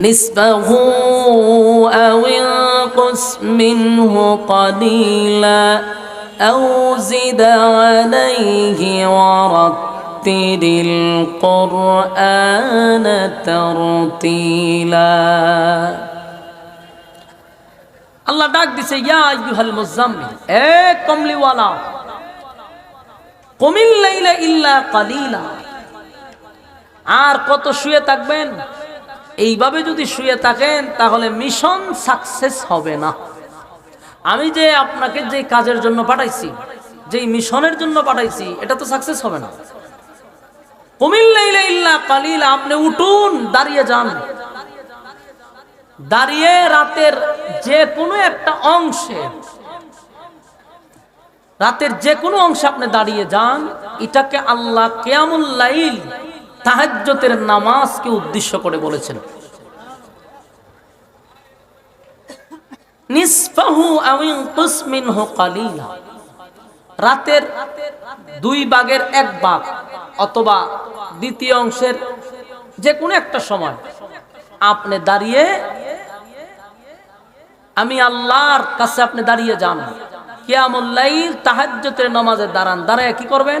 نصفه أو انقص منه قليلا أو زد عليه ورتل القرآن ترتيلا আল্লাহ ডাক দিছে ইয়া আইয়ুহাল মুজাম্মিল এ কমলিওয়ালা কমিল লাইলা ইল্লা কালিলা আর কত শুয়ে থাকবেন এইভাবে যদি শুয়ে থাকেন, তাহলে মিশন সাকসেস হবে না। আমি যে আপনাকে যে কাজের জন্য পাঠাইছি, যেই মিশনের জন্য পাঠাইছি, এটা তো সাকসেস হবে না। কুমিল্লা কালিলা, আপনি উঠুন, দাঁড়িয়ে যান। দাঁড়িয়ে রাতের যে কোনো একটা অংশে, রাতের যে কোনো অংশে আপনি দাঁড়িয়ে যান, এটাকে আল্লাহ কেয়ামুল্লাইল তাহাজ্জতের নামাজকে উদ্দেশ্য করে বলেছেন। রাতের দুই ভাগের এক ভাগ অথবা দ্বিতীয় অংশের যে কোনো একটা সময় আপনি দাঁড়িয়ে আমি আল্লাহর কাছে আপনি দাঁড়িয়ে যান। কিয়ামুল্লাইল তাহাজ্জতের নামাজে দাঁড়ান। দাঁড়ায় কি করবেন?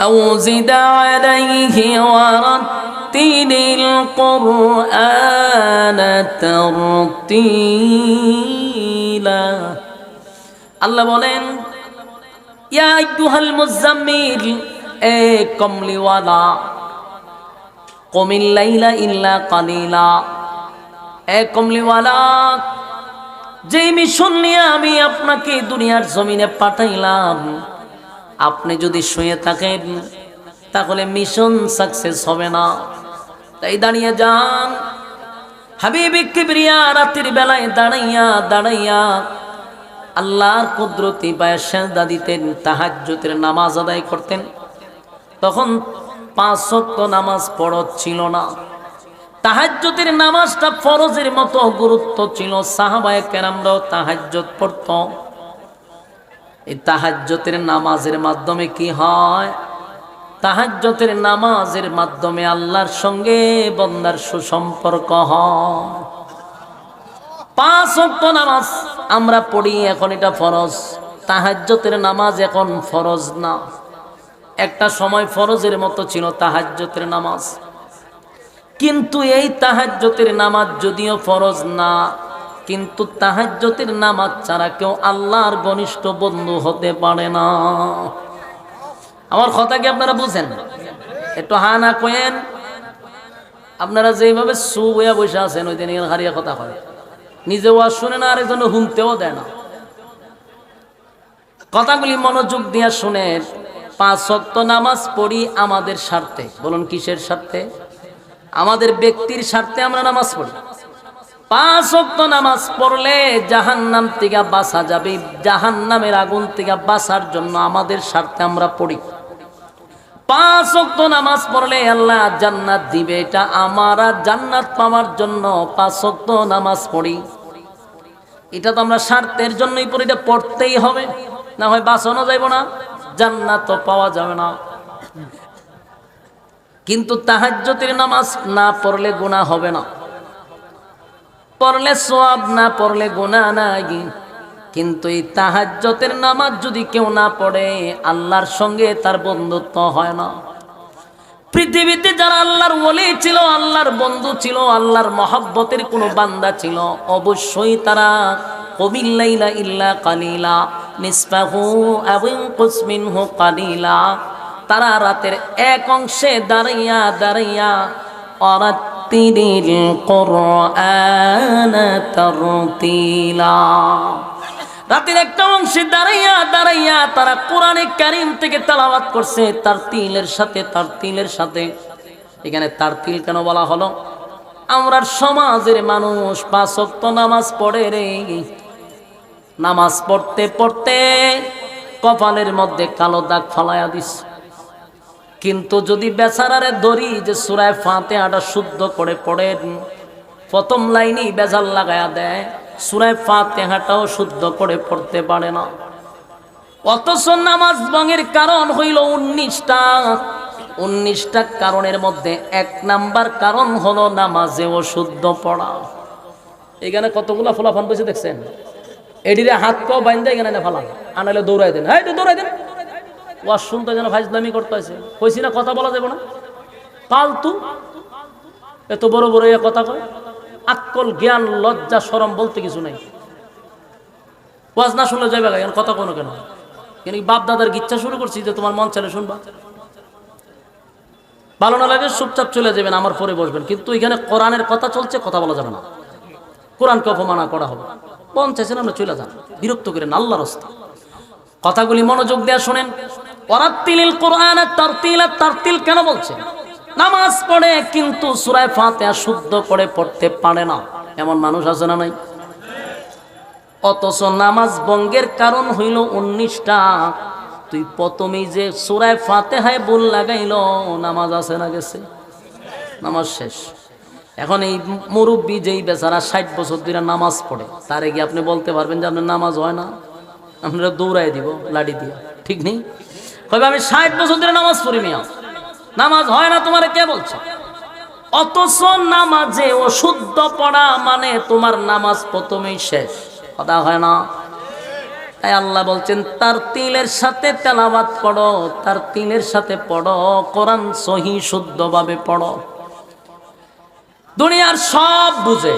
أو انقص منه قليلا أو زد عليه ورتل القرآن ترتيلا আল্লাহ বলেন ইয়া আইয়ুহাল মুজাম্মিল এ কমলিওয়ালা কমিল লাইলা ইল্লা কালিলা এ কমলিওয়ালা যেই মিশন নিয়ে আমি আপনাকে দুনিয়ার জমিনে পাঠাইলাম আপনি যদি শুয়ে থাকেন, তাহলে মিশন সাকসেস হবে না। তাই দাঁড়িয়ে যান। হাবিবি কিবরিয়া রাতের বেলায় দাঁড়াইয়া দাঁড়াইয়া আল্লাহর কুদরতি পায়ে সেজদা দিতেন, তাহাজ্জুদের নামাজ আদায় করতেন। তখন পাঁচ শক্ত নামাজ পড়ত ছিল না। তাহাজ্জুদের নামাজটা ফরজের মতো গুরুত্ব ছিল। সাহাবায়ে কেরামরাও তাহাজ্জুদ পড়ত। এই তাহাজ্জতের নামাজের মাধ্যমে কি হয়? তাহাজ্জতের নামাজের মাধ্যমে আল্লাহর সঙ্গে বন্দার সুসম্পর্ক হয়। পাঁচ অক্ট নামাজ আমরা পড়ি, এখন এটা ফরজ। তাহাজ্জতের নামাজ এখন ফরজ না। একটা সময় ফরজের মতো ছিল তাহাজ্জতের নামাজ। কিন্তু এই তাহাজ্জতের নামাজ যদিও ফরজ না কিন্তু তাহাজ্জতের নামাজ ছাড়া কেউ আল্লাহর ঘনিষ্ঠ বন্ধু হতে পারে না। আমার কথা কি আপনারা বুঝেন? একটু হা না কয়েন। আপনারা যেভাবে সু বইয়া বসে আছেন, ওই দিন হারিয়া কথা হয় নিজেও আর শুনে না আরেকজন হুমতেও দেয় না। কথাগুলি মনোযোগ দিয়া শুনে পাঁচ শক্ত নামাজ পড়ি আমাদের স্বার্থে। বলুন, কিসের স্বার্থে? আমাদের ব্যক্তির স্বার্থে আমরা নামাজ পড়ি। পাঁচ অক্ত নামাজ পড়লে জাহান নাম থেকে বাঁচা যাবে জাহান নামের আগুন থেকে বাঁচার জন্য আমাদের স্বার্থে আমরা পড়ি। পাঁচ অক্ত নামাজ পড়লে আল্লাহ জান্নাত দিবে, এটা আমারা জান্নাত পাওয়ার জন্য পাঁচ অক্ত নামাজ পড়ি। এটা তো আমরা স্বার্থের জন্যই পড়ি, এটা পড়তেই হবে, না হয় বাঁচানো যাইব না, জান্নাত পাওয়া যাবে না। কিন্তু তাহাজ্জতের নামাজ না পড়লে গুণা হবে না। পড়লে সব না, পড়লে গোনা নাই। কিন্তু এই তাহাজ্জতের নামাজ যদি কেউ না পড়ে, আল্লাহর সঙ্গে তার বন্ধুত্ব হয় না। পৃথিবীতে যারা আল্লাহর ওলি ছিল, আল্লাহর বন্ধু ছিল, আল্লাহর মহাব্বতের কোনো বান্দা ছিল, অবশ্যই তারা কবিল্লাইলা ইল্লা কালিলা, নিসফাহু এবং কুসমিনহু কালিলা। তারা রাতের এক অংশে দাঁড়াইয়া দাঁড়াইয়া অরাত ورتل القرآن ترتيلا রাতের একটা অংশে দাঁড়াইয়া দাঁড়াইয়া তারা কোরআনে কারিম থেকে তালাবাত করছে তার তিলের সাথে তার তিলের সাথে এখানে তার তিল কেন বলা হলো আমরা সমাজের মানুষ পাঁচ ওয়াক্ত নামাজ পড়ে রে নামাজ পড়তে পড়তে কপালের মধ্যে কালো দাগ ফালাইয়া দিস কিন্তু যদি বেচারারে ধরি যে সুরায় ফাঁতে আটা শুদ্ধ করে পড়েন, প্রথম লাইনেই বেজাল লাগায়া দেয়, সুরায় ফাঁতে হাঁটাও শুদ্ধ করে পড়তে পারে না। অথচ নামাজ ভঙ্গের কারণ হইল উনিশটা। উনিশটা কারণের মধ্যে এক নাম্বার কারণ হলো নামাজে অশুদ্ধ পড়া। এখানে কতগুলা ফলাফান বসে দেখছেন? এডিরে হাত পাও বাইন্দা এখানে না ফালান। আনালে দৌড়াই দেন। হ্যাঁ দৌড়াই দেন। ওয়াজ শুনতে যেন ফাইজলামি করতে আছে কইছি না কথা বলা যাবে না? পালতু। এত বড় বড় এ কথা কয়। আক্কল জ্ঞান, লজ্জা সরম বলতে কিছু নাই। ওয়াজ না শুনলে যাবে কেন কথা কোনো? কেন কিন্তু বাপ দাদার ইচ্ছা শুরু করছি যে তোমার মন ছেলে শুনবা? ভালো না লাগে চুপচাপ চলে যাবেন, আমার পরে বসবেন। কিন্তু এখানে কোরআনের কথা চলছে, কথা বলা যাবে না। কোরআনকে অপমানা করা হবে। মন চাইছেন আমরা চলে যান। বিরক্ত করেন আল্লাহ রস্তা। কথাগুলি মনোযোগ দেয়া শোনেন। ওরাত্তিলিল কোরআন তারতিল আর তারতিল কেন বলছে? নামাজ পড়ে কিন্তু সুরায় ফাতিহা শুদ্ধ করে পড়তে পারে না। এমন মানুষ আছে না নাই? অথচ নামাজ বঙ্গের কারণ হইল উনিশটা। তুই প্রথমেই যে সুরায় ফাতেহায় বুল লাগাইল, নামাজ আছে না গেছে? নামাজ শেষ। এখন এই মুরব্বী যেই বেচারা ষাট বছর ধরে নামাজ পড়ে, তারে গিয়ে আপনি বলতে পারবেন যে আপনার নামাজ হয় না? আপনারা দৌড়াই দিব লাড়ি দিয়ে। ঠিক নেই? কবে আমি ষাট বছর ধরে নামাজ পড়ি মিয়া। নামাজ হয় না তোমার কে বলছে? অথচ নামাজে অশুদ্ধ পড়া মানে তোমার নামাজ প্রথমেই শেষ। কথা হয় না? তাই আল্লাহ বলছেন, তার তিলের সাথে তেলাবাত পড়ো, তার তিলের সাথে পড়ো, কোরআন সহি শুদ্ধভাবে পড়ো। দুনিয়ার সব বুঝে।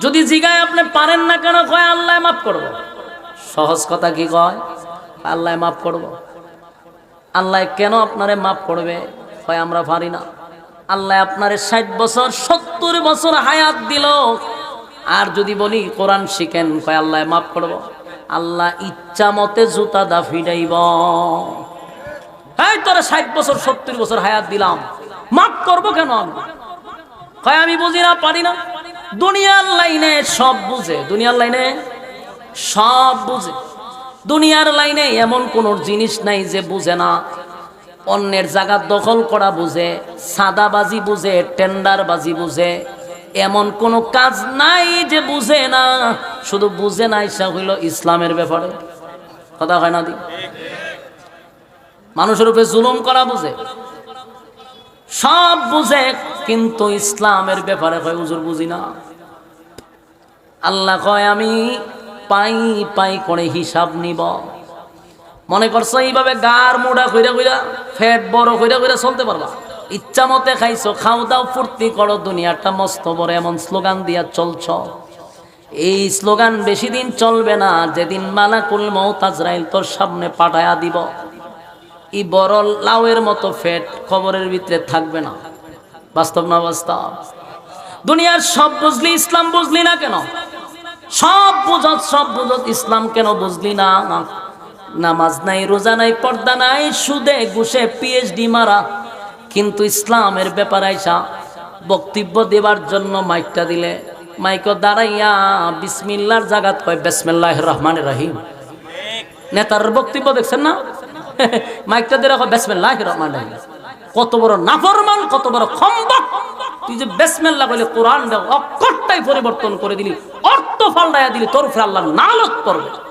যদি জিগায় আপনি পারেন না কেন, কয়, আল্লাহ মাফ করব। সহজ কথা কি কয়? আল্লাহ মাফ করব। আল্লাহ কেন আপনারে মাফ করবে? হয় আমরা পারি না। আল্লাহ আপনারে ষাট বছর, সত্তর বছর হায়াত দিল। আর যদি বলি কোরআন শিখেন কয় আল্লাহ মাফ করব। আল্লাহ ইচ্ছা মতে জুতা দা ফিরাইব। হ্যাঁ তোরা ষাট বছর, সত্তর বছর হায়াত দিলাম। মাফ করব কেন কয় আমি বুঝি না, পারি না? দুনিয়ার লাইনে সব বুঝে, দুনিয়ার লাইনে সব বুঝে। দুনিয়ার লাইনে এমন কোন জিনিস নাই যে বুঝে না। অন্যের জায়গা দখল করা বুঝে, সাদাবাজি বুঝে, টেন্ডারবাজি বুঝে। এমন কোন কাজ নাই যে বুঝে না। শুধু বুঝে না ইচ্ছা হইল ইসলামের ব্যাপারে। কথা হয় না দি? মানুষের উপরে জুলুম করা বুঝে। সব বুঝে, কিন্তু ইসলামের ব্যাপারে কয়, হুজুর বুঝি না। আল্লাহ কয়, আমি পাই পাই করে হিসাব নিব। মনে করছ এইভাবে গার মোড়া কইরা কইরা ফ্যাট বড় কইরা কইরা চলতে পারবা? ইচ্ছা মতে খাইছো, খাও দাও, ফুর্তি করো, দুনিয়াটা মস্ত বড়, এমন স্লোগান দিয়া চলছ। এই স্লোগান বেশি দিন চলবে না, যেদিন মালাকুল মৌতাজরাইল তোর সামনে পাঠায়া দিব। ই বড় লাউয়ের মতো ফেট খবরের ভিতরে থাকবে না। বাস্তব না বাস্তব? দুনিয়ার সব বুঝলি, ইসলাম বুঝলি না কেন? সব বুঝত সব বুঝত, ইসলাম কেন বুঝলি না? নামাজ নাই, রোজা নাই, পর্দা নাই, সুদে, ঘুষে পিএইচডি মারা। কিন্তু ইসলামের ব্যাপার আইসা, বক্তব্য দেবার জন্য মাইকটা দিলে। মাইক দাঁড়াইয়া বিসমিল্লার জাগাত কয় বেসমিল্লাহ রহমান রাহিম। নেতার বক্তব্য দেখছেন না? মাইকটা দিয়ে রাখো বেসমেল্লাহ রহমান রাহিম। কত বড় নাফরমান, কত বড় খম্বক। তুই যে বেসমেল্লা কইলে কোরআন অক্ষরটাই পরিবর্তন করে দিলি। অর্থ দিলে তোর ফের আল্লাহ নালত পড়বে।